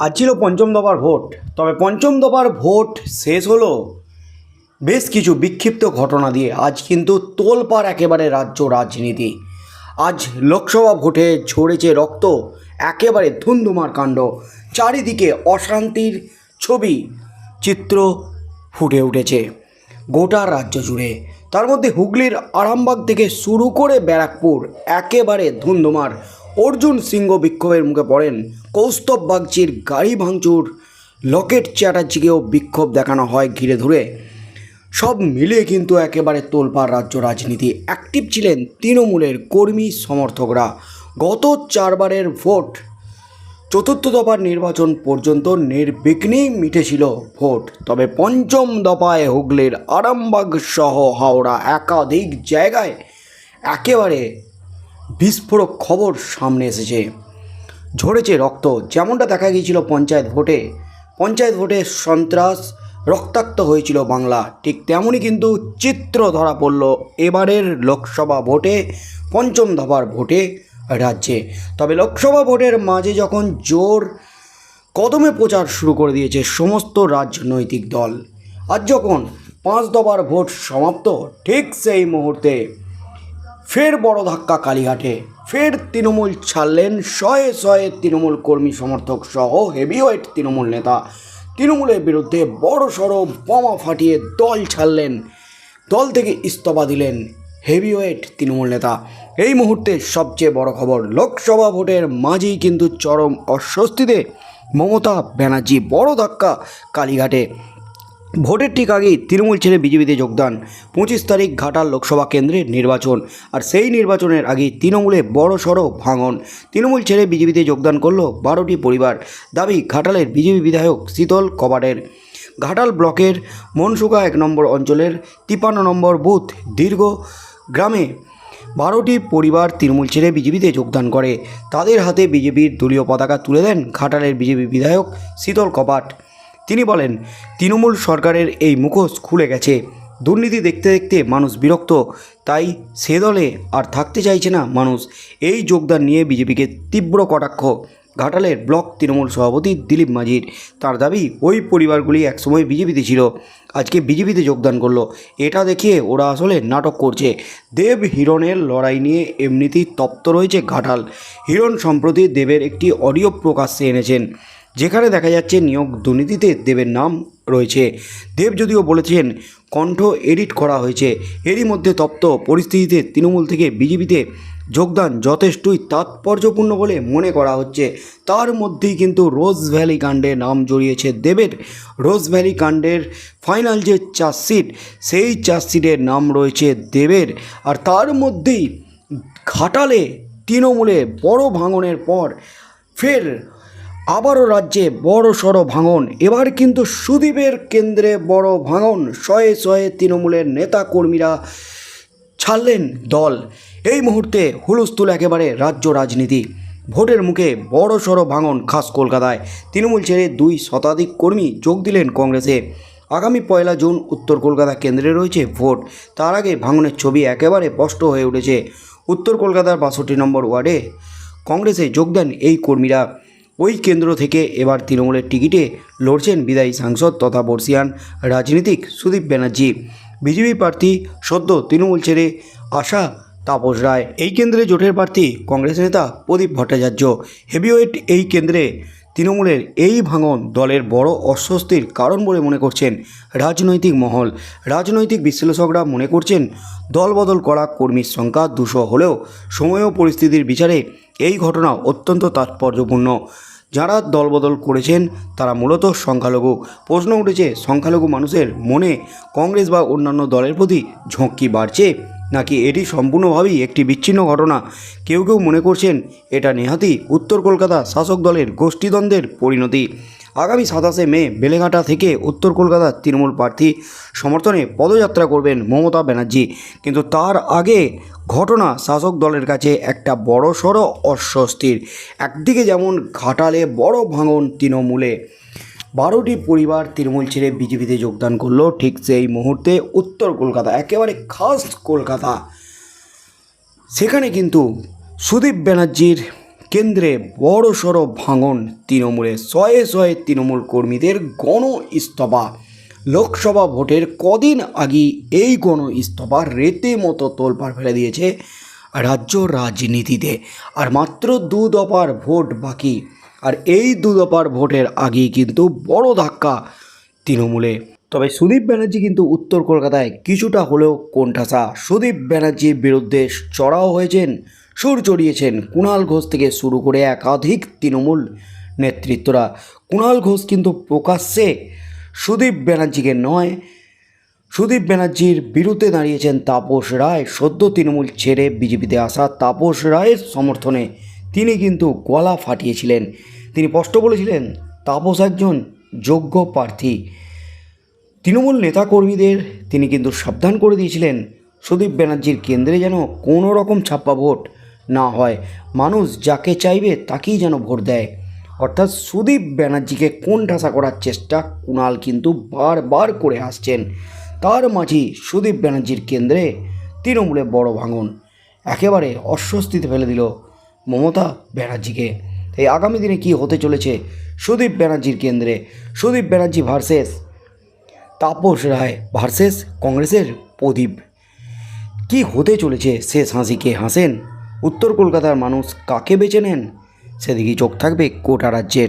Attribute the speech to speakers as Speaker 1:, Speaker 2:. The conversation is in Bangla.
Speaker 1: আজ ছিল পঞ্চম দফার ভোট। তবে পঞ্চম দফার ভোট শেষ হলো বেশ কিছু বিক্ষিপ্ত ঘটনা দিয়ে। আজ কিন্তু তোলপাড় একেবারে রাজ্য রাজনীতি। আজ লোকসভা ভোটে ঝরেছে রক্ত, একেবারে ধুন্ধুমার কাণ্ড। চারিদিকে অশান্তির ছবি, চিত্র ফুটে উঠেছে গোটা রাজ্য জুড়ে। তার মধ্যে হুগলির আরামবাগ থেকে শুরু করে ব্যারাকপুর একেবারে ধুন্ধুমার অর্জুন সিংহ বিক্ষোভের মুখে পড়েন। কৌস্তব বাগচির গাড়ি ভাঙচুর, লকেট চ্যাটার্জিকেও বিক্ষোভ দেখানো হয় ঘিরে ধরে। সব মিলিয়ে কিন্তু একেবারে তোলপাড় রাজ্য রাজনীতি। অ্যাক্টিভ ছিলেন তৃণমূলের কর্মী সমর্থকরা। গত চারবারের ভোট, চতুর্থ দফার নির্বাচন পর্যন্ত নির্বিঘ্নেই মিটেছিল ভোট। তবে পঞ্চম দফায় হুগলির আরামবাগ সহ হাওড়া একাধিক জায়গায় একেবারে বিস্ফোরক খবর সামনে এসেছে। ঝরেছে রক্ত, যেমনটা দেখা গিয়েছিল পঞ্চায়েত ভোটে। পঞ্চায়েত ভোটে সন্ত্রাস রক্তাক্ত হয়েছিল বাংলা। ঠিক তেমনই কিন্তু চিত্র ধরা পড়ল এবারের লোকসভা ভোটে, পঞ্চম দফার ভোটে রাজ্যে। তবে লোকসভা ভোটের মাঝে যখন জোর কদমে প্রচার শুরু করে দিয়েছে সমস্ত রাজনৈতিক দল, আজ যখন পাঁচ দফার ভোট সমাপ্ত, ঠিক সেই মুহূর্তে ফের বড় ধাক্কা কালীঘাটে। ফের তৃণমূল ছাড়লেন শয়ে শয়ে তৃণমূল কর্মী সমর্থক সহ হেভিওয়েট তৃণমূল নেতা। তৃণমূলের বিরুদ্ধে বড় সড়ো বোমা ফাটিয়ে দল ছাড়লেন। দল থেকে ইস্তফা দিলেন হেভিওয়েট তৃণমূল নেতা। এই মুহূর্তে সবচেয়ে বড় খবর, লোকসভা ভোটের মাঝেই কিন্তু চরম অস্বস্তিতে মমতা ব্যানার্জি বড় ধাক্কা কালীঘাটে। ভোটের ঠিক আগেই তৃণমূল ছেড়ে বিজেপিতে যোগদান। পঁচিশ তারিখ ঘাটাল লোকসভা কেন্দ্রের নির্বাচন আর সেই নির্বাচনের আগেই তৃণমূলে বড় সড়ো ভাঙন। তৃণমূল ছেড়ে বিজেপিতে যোগদান করল বারোটি পরিবার। দাবি, ঘাটালের বিজেপি বিধায়ক শীতল কবাটের ঘাটাল ব্লকের মনসুকা এক নম্বর অঞ্চলের তিপান্ন নম্বর বুথ দীর্ঘ গ্রামে বারোটি পরিবার তৃণমূল ছেড়ে বিজেপিতে যোগদান করে। তাদের হাতে বিজেপির দলীয় পতাকা তুলে দেন ঘাটালের বিজেপি বিধায়ক শীতল কপাট তিনি বলেন, তৃণমূল সরকারের এই মুখোশ খুলে গেছে। দুর্নীতি দেখতে দেখতে মানুষ বিরক্ত। তাই সে দলে আর থাকতে চাইছে না মানুষ। এই যোগদান নিয়ে বিজেপিকে তীব্র কটাক্ষ। ঘাটালের ব্লক তৃণমূল সভাপতি দিলীপ মাঝির তার দাবি, ওই পরিবারগুলি একসময় বিজেপিতে ছিল। আজকে বিজেপিতে যোগদান করল। এটা দেখিয়ে ওরা আসলে নাটক করছে। দেব হিরণের লড়াই নিয়ে এমনিতেই তপ্ত রয়েছে ঘাটাল। হিরণ সম্প্রতি দেবের একটি অডিও প্রকাশ্যে এনেছেন। যেখানে দেখা যাচ্ছে নিয়োগ দুর্নীতিতে দেবের নাম রয়েছে। দেব যদিও বলেছেন, কণ্ঠ এডিট করা হয়েছে। এরই মধ্যে তপ্ত পরিস্থিতিতে তৃণমূল থেকে বিজেপিতে যোগদান যথেষ্টই তাৎপর্যপূর্ণ বলে মনে করা হচ্ছে। তার মধ্যেই কিন্তু রোজ ভ্যালি কাণ্ডে নাম জড়িয়েছে দেবের। রোজ ভ্যালি কাণ্ডের ফাইনাল যে চার্জশিট, সেই চার্জশিটের নাম রয়েছে দেবের। আর তার মধ্যেই ঘাটালে তৃণমূলে বড় ভাঙনের পর ফের আবারও রাজ্যে বড় সড়ো ভাঙন। এবার কিন্তু সুদীপের কেন্দ্রে বড় ভাঙন। শয়ে শয়ে তৃণমূলের নেতা কর্মীরা ছাড়লেন দল। এই মুহূর্তে হুলস্থুল একেবারে রাজ্য রাজনীতি। ভোটের মুখে বড় সড়ো ভাঙন খাস কলকাতায়। তৃণমূল ছেড়ে দুই শতাধিক কর্মী যোগ দিলেন কংগ্রেসে। আগামী পয়লা জুন উত্তর কলকাতা কেন্দ্রে রয়েছে ভোট। তার আগে ভাঙনের ছবি একেবারে স্পষ্ট হয়ে উঠেছে। উত্তর কলকাতার বাষট্টি নম্বর ওয়ার্ডে কংগ্রেসে যোগ দেন এই কর্মীরা। ওই কেন্দ্র থেকে এবার তৃণমূলের টিকিটে লড়ছেন বিদায়ী সাংসদ তথা বর্ষিয়ান রাজনীতিক সুদীপ ব্যানার্জি। বিজেপি প্রার্থী সদ্য তৃণমূল ছেড়ে আসা তাপস রায়। এই কেন্দ্রে জোটের প্রার্থী কংগ্রেস নেতা প্রদীপ ভট্টাচার্য। হেভিওয়েট এই কেন্দ্রে তৃণমূলের এই ভাঙন দলের বড় অস্বস্তির কারণ বলে মনে করছেন রাজনৈতিক মহল। রাজনৈতিক বিশ্লেষকরা মনে করছেন দলবদল করা কর্মীর সংখ্যা দুশো হলেও সময় ও পরিস্থিতির বিচারে এই ঘটনা অত্যন্ত তাৎপর্যপূর্ণ। যারা দলবদল করেছেন, তারা মূলত সংখ্যালঘু। প্রশ্ন উঠেছে, সংখ্যালঘু মানুষের মনে কংগ্রেস বা অন্যান্য দলের প্রতি ঝোঁকি বাড়ছে? নাকি এটি সম্পূর্ণভাবেই একটি বিচ্ছিন্ন ঘটনা? কেউ কেউ মনে করছেন, এটা নেহাতি উত্তর কলকাতা শাসক দলের গোষ্ঠীদ্বন্দ্বের পরিণতি। আগামী সাতাশে মে বেলেঘাটা থেকে উত্তর কলকাতার তৃণমূল প্রার্থী সমর্থনে পদযাত্রা করবেন মমতা ব্যানার্জি। কিন্তু তার আগে ঘটনা শাসক দলের কাছে একটা বড় সড়ো অস্বস্তির। একদিকে যেমন ঘাটালে বড় ভাঙন তৃণমূলে। বারোটি পরিবার তৃণমূল ছেড়ে বিজেপিতে যোগদান করল। ঠিক সেই মুহূর্তে উত্তর কলকাতা, একেবারে খাস কলকাতা। সেখানে কিন্তু সুদীপ ব্যানার্জির কেন্দ্রে বড় সড়ো ভাঙন তৃণমূলে, শয়ে শয়ে তৃণমূল কর্মীদের গণ ইস্তফা লোকসভা ভোটের কদিন আগে এই গণ ইস্তফা রেতে মতো তোলপাড় ফেলে দিয়েছে রাজ্য রাজনীতিতে। আর মাত্র দু দফার ভোট বাকি। আর এই দু দফার ভোটের আগেই কিন্তু বড় ধাক্কা তৃণমূলে। তবে সুদীপ ব্যানার্জি কিন্তু উত্তর কলকাতায় কিছুটা হলেও কোণঠাসা। সুদীপ ব্যানার্জির বিরুদ্ধে চড়াও হয়েছেন, সুর চড়িয়েছেন কুণাল ঘোষ থেকে শুরু করে একাধিক তৃণমূল নেতৃত্বরা। কুণাল ঘোষ কিন্তু প্রকাশ্যে সুদীপ ব্যানার্জিকে নয়, সুদীপ ব্যানার্জির বিরুদ্ধে দাঁড়িয়েছেন তাপস রায়, সদ্য তৃণমূল ছেড়ে বিজেপিতে আসা তাপস রায়ের সমর্থনে তিনি কিন্তু গলা ফাটিয়েছিলেন। তিনি স্পষ্ট বলেছিলেন, তাপস একজন যোগ্য প্রার্থী। তৃণমূল নেতাকর্মীদের তিনি কিন্তু সাবধান করে দিয়েছিলেন। সুদীপ ব্যানার্জির কেন্দ্রে যেন কোনো রকম ছাপ্পা ভোট না হয়। মানুষ যাকে চাইবে তাকেই যেন ভোট দেয়। অর্থাৎ সুদীপ ব্যানার্জিকে কোন ঠাসা করার চেষ্টা কুণাল কিন্তু বারবার করে আসছেন। তার মাঝেই সুদীপ ব্যানার্জির কেন্দ্রে তৃণমূলে বড় ভাঙন। একেবারে অস্বস্তিতে ফেলে দিল মমতা ব্যানার্জিকে। এই আগামী দিনে কি হতে চলেছে সুদীপ ব্যানার্জির কেন্দ্রে? সুদীপ ব্যানার্জি ভার্সেস তাপস রায় ভার্সেস কংগ্রেসের প্রদীপ। কি হতে চলেছে? শেষ হাসিকে হাসেন? উত্তর কলকাতার মানুষ কাকে বেছে নেন? সেদিকে চোখ থাকবে কোটা রাজ্যের।